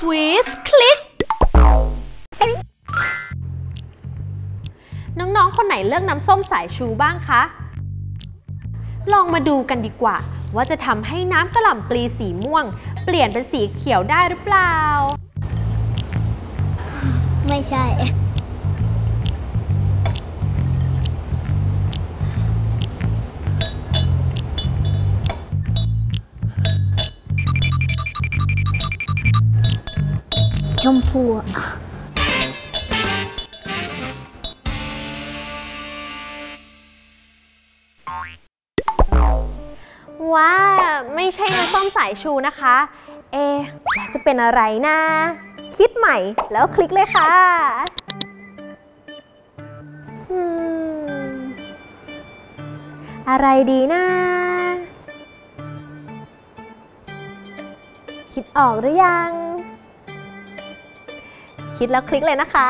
ควิสคลิก น้องๆ คนไหนเลือกน้ำส้มสายชูบ้างคะ ลองมาดูกันดีกว่า ว่าจะทำให้น้ำกระหล่ำปลีสีม่วง เปลี่ยนเป็นสีเขียวได้หรือเปล่า ไม่ใช่ ชมพูว่าไม่ใช่น้ำส้มสายชูนะคะ เอจะเป็นอะไรนะ คิดใหม่แล้วคลิกเลยค่ะอืมอะไรดีนะ คิดออกหรือยัง คิดแล้วคลิกเลยนะคะ